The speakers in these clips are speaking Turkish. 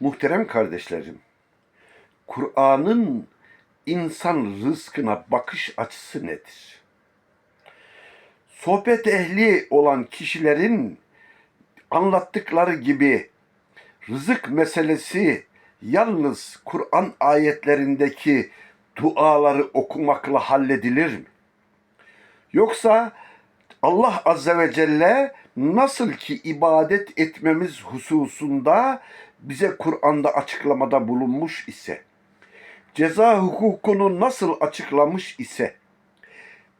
Muhterem kardeşlerim, Kur'an'ın insan rızkına bakış açısı nedir? Sohbet ehli olan kişilerin anlattıkları gibi rızık meselesi yalnız Kur'an ayetlerindeki duaları okumakla halledilir mi? Yoksa Allah Azze ve Celle nasıl ki ibadet etmemiz hususunda bize Kur'an'da açıklamada bulunmuş ise, ceza hukukunu nasıl açıklamış ise,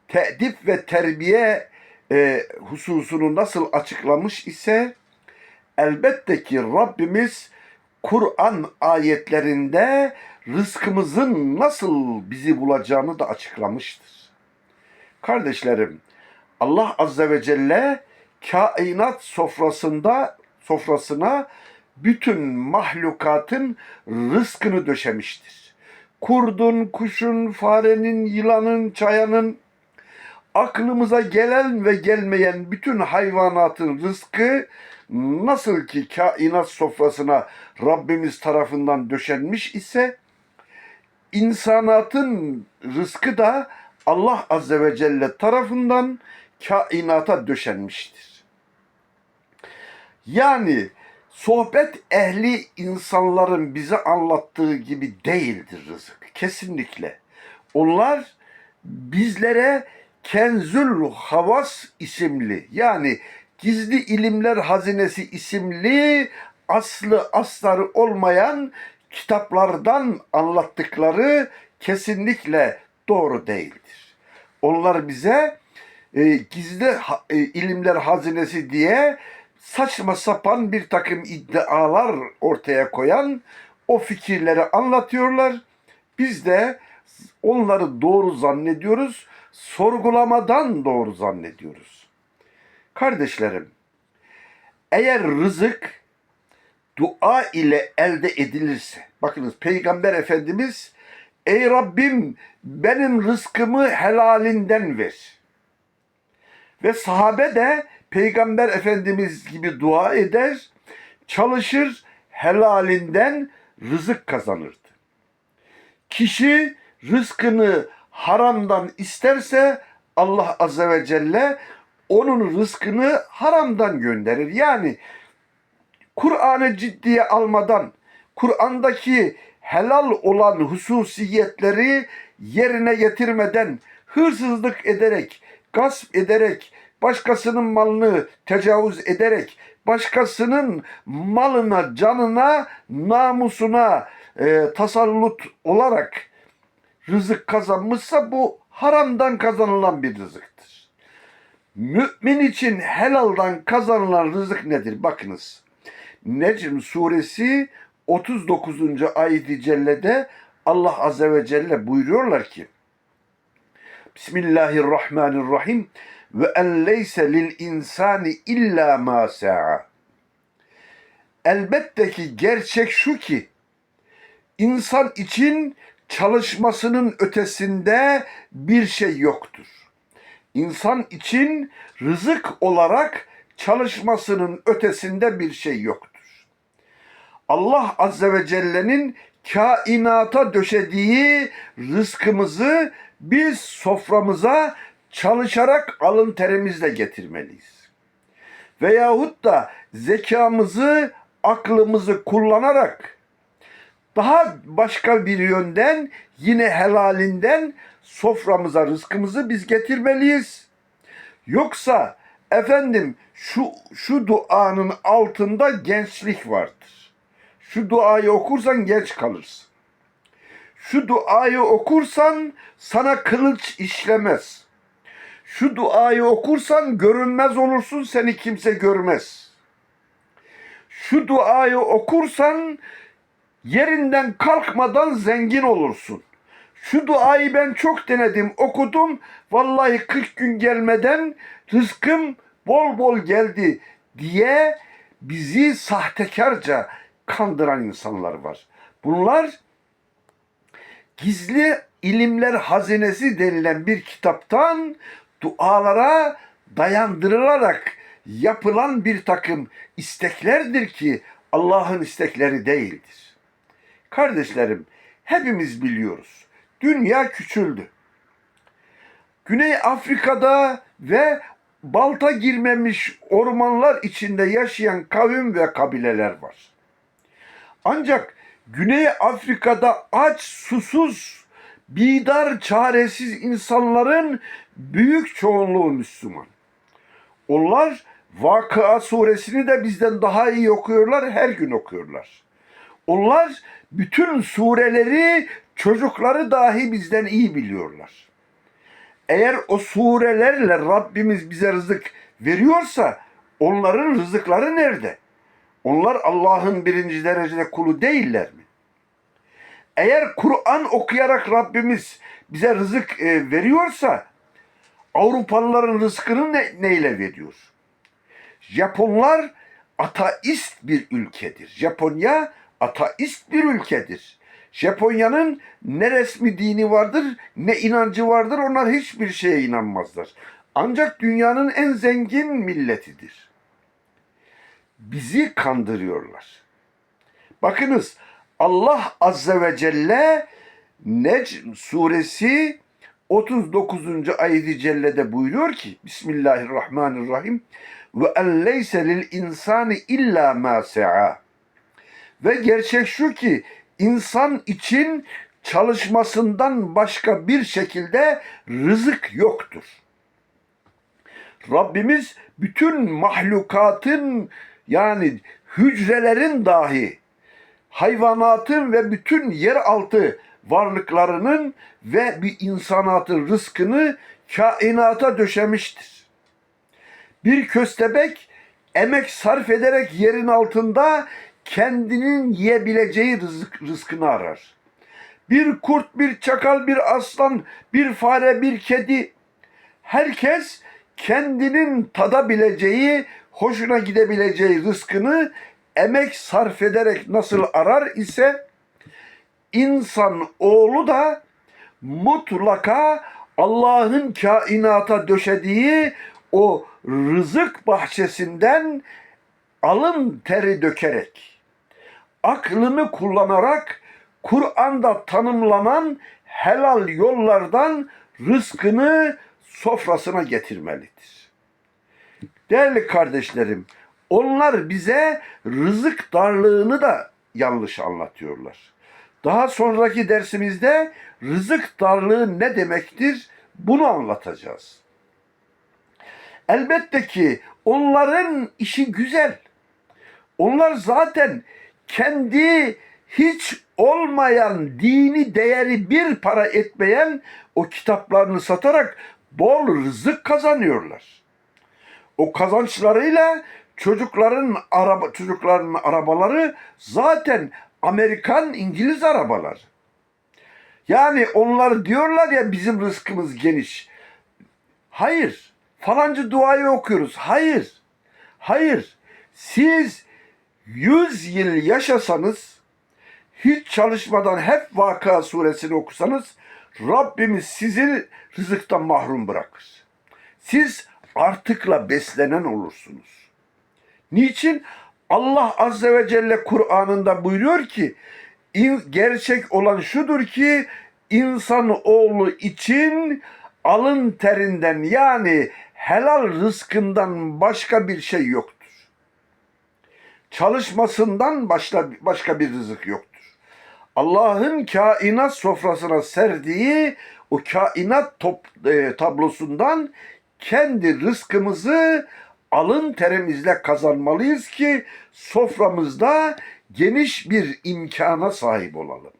teedip ve terbiye e, hususunu nasıl açıklamış ise, elbette ki Rabbimiz Kur'an ayetlerinde rızkımızın nasıl bizi bulacağını da açıklamıştır. Kardeşlerim, Allah Azze ve Celle kainat sofrasında sofrasına bütün mahlukatın rızkını döşemiştir. Kurdun, kuşun, farenin, yılanın, çayanın, aklımıza gelen ve gelmeyen bütün hayvanatın rızkı nasıl ki kainat sofrasına Rabbimiz tarafından döşenmiş ise insanatın rızkı da Allah Azze ve Celle tarafından kainata döşenmiştir. Yani sohbet ehli insanların bize anlattığı gibi değildir rızık. Kesinlikle. Onlar bizlere Kenzül Havas isimli yani gizli ilimler hazinesi isimli aslı astarı olmayan kitaplardan anlattıkları kesinlikle doğru değildir. Onlar bize e, gizli ha- e, ilimler hazinesi diye saçma sapan bir takım iddialar ortaya koyan o fikirleri anlatıyorlar. Biz de onları doğru zannediyoruz, sorgulamadan doğru zannediyoruz. Kardeşlerim, eğer rızık dua ile elde edilirse, bakınız Peygamber Efendimiz, ey Rabbim benim rızkımı helalinden ver. Ve sahabe de Peygamber Efendimiz gibi dua eder, çalışır, helalinden rızık kazanırdı. Kişi rızkını haramdan isterse Allah Azze ve Celle onun rızkını haramdan gönderir. Yani Kur'an'ı ciddiye almadan, Kur'an'daki helal olan hususiyetleri yerine getirmeden, hırsızlık ederek, gasp ederek, başkasının malını tecavüz ederek, başkasının malına, canına, namusuna e, tasallut olarak rızık kazanmışsa bu haramdan kazanılan bir rızıktır. Mümin için helaldan kazanılan rızık nedir? Bakınız. Necm suresi 39. ayet-i cellede Allah azze ve celle buyuruyorlar ki Bismillahirrahmanirrahim ve en leyse lil insani illa ma sa'a. Elbette ki gerçek şu ki insan için çalışmasının ötesinde bir şey yoktur. İnsan için rızık olarak çalışmasının ötesinde bir şey yoktur. Allah Azze ve Celle'nin kainata döşediği rızkımızı biz soframıza çalışarak alın terimizle getirmeliyiz. Veyahut da zekamızı, aklımızı kullanarak daha başka bir yönden yine helalinden soframıza rızkımızı biz getirmeliyiz. Yoksa efendim şu şu duanın altında gençlik vardır. Şu duayı okursan genç kalırsın. Şu duayı okursan sana kılıç işlemez. Şu duayı okursan görünmez olursun seni kimse görmez. Şu duayı okursan yerinden kalkmadan zengin olursun. Şu duayı ben çok denedim, okudum. Vallahi 40 gün gelmeden rızkım bol bol geldi diye bizi sahtekarca kandıran insanlar var. Bunlar gizli ilimler hazinesi denilen bir kitaptan dualara dayandırılarak yapılan bir takım isteklerdir ki Allah'ın istekleri değildir. Kardeşlerim, hepimiz biliyoruz. Dünya küçüldü. Güney Afrika'da ve balta girmemiş ormanlar içinde yaşayan kavim ve kabileler var. Ancak Güney Afrika'da aç, susuz, bidar, çaresiz insanların büyük çoğunluğu Müslüman. Onlar Vakıa suresini de bizden daha iyi okuyorlar, her gün okuyorlar. Onlar bütün sureleri, çocukları dahi bizden iyi biliyorlar. Eğer o surelerle Rabbimiz bize rızık veriyorsa onların rızıkları nerede? Onlar Allah'ın birinci derecede kulu değiller mi? Eğer Kur'an okuyarak Rabbimiz bize rızık e, veriyorsa Avrupalıların rızkını ne, neyle veriyor? Japonlar ateist bir ülkedir. Japonya ateist bir ülkedir. Japonya'nın ne resmi dini vardır ne inancı vardır onlar hiçbir şeye inanmazlar. Ancak dünyanın en zengin milletidir. Bizi kandırıyorlar. Bakınız Allah Azze ve Celle Necm suresi 39. ayet-i cellede buyuruyor ki Bismillahirrahmanirrahim ve en leyse lil insani illa ma sa'a ve gerçek şu ki insan için çalışmasından başka bir şekilde rızık yoktur. Rabbimiz bütün mahlukatın yani hücrelerin dahi hayvanatın ve bütün yeraltı varlıklarının ve bir insanatın rızkını kainata döşemiştir. Bir köstebek emek sarf ederek yerin altında kendinin yiyebileceği rızık, rızkını arar. Bir kurt, bir çakal, bir aslan, bir fare, bir kedi herkes kendinin tadabileceği, hoşuna gidebileceği rızkını emek sarf ederek nasıl arar ise insan oğlu da mutlaka Allah'ın kainata döşediği o rızık bahçesinden alın teri dökerek, aklını kullanarak Kur'an'da tanımlanan helal yollardan rızkını sofrasına getirmelidir. Değerli kardeşlerim, onlar bize rızık darlığını da yanlış anlatıyorlar. Daha sonraki dersimizde rızık darlığı ne demektir bunu anlatacağız. Elbette ki onların işi güzel. Onlar zaten kendi hiç olmayan dini değeri bir para etmeyen o kitaplarını satarak bol rızık kazanıyorlar. O kazançlarıyla çocukların araba çocukların arabaları zaten Amerikan İngiliz arabalar. Yani onlar diyorlar ya bizim rızkımız geniş. Hayır. Falancı duayı okuyoruz. Hayır. Hayır. Siz 100 yıl yaşasanız hiç çalışmadan hep Vaka suresini okusanız Rabbimiz sizi rızıktan mahrum bırakır. Siz artıkla beslenen olursunuz. Niçin? Allah Azze ve Celle Kur'an'ında buyuruyor ki gerçek olan şudur ki insan oğlu için alın terinden yani helal rızkından başka bir şey yoktur. Çalışmasından başka, başka bir rızık yoktur. Allah'ın kainat sofrasına serdiği o kainat top, e, tablosundan kendi rızkımızı alın terimizle kazanmalıyız ki soframızda geniş bir imkana sahip olalım.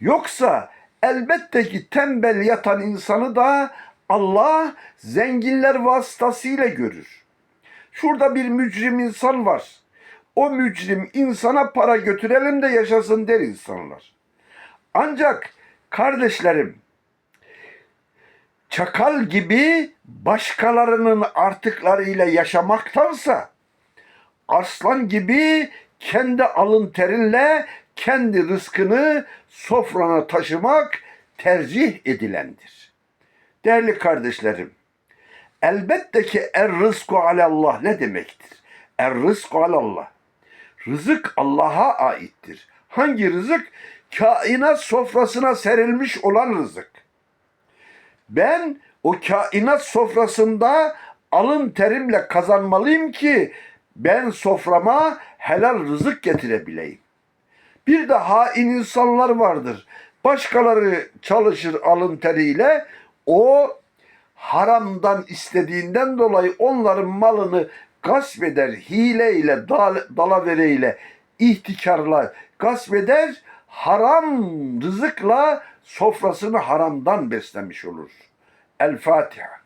Yoksa elbette ki tembel yatan insanı da Allah zenginler vasıtasıyla görür. Şurada bir mücrim insan var. O mücrim insana para götürelim de yaşasın der insanlar. Ancak kardeşlerim çakal gibi başkalarının artıklarıyla yaşamaktansa aslan gibi kendi alın terinle kendi rızkını sofrana taşımak tercih edilendir. Değerli kardeşlerim, elbette ki er rızku alallah ne demektir? Er rızku alallah. Rızık Allah'a aittir. Hangi rızık? Kainat sofrasına serilmiş olan rızık. Ben o kainat sofrasında alın terimle kazanmalıyım ki ben soframa helal rızık getirebileyim. Bir de hain insanlar vardır. Başkaları çalışır alın teriyle o haramdan istediğinden dolayı onların malını gasp eder, hileyle, dal, dalavereyle, ihtikarla gasp eder, haram rızıkla sofrasını haramdan beslemiş olur. El Fatiha.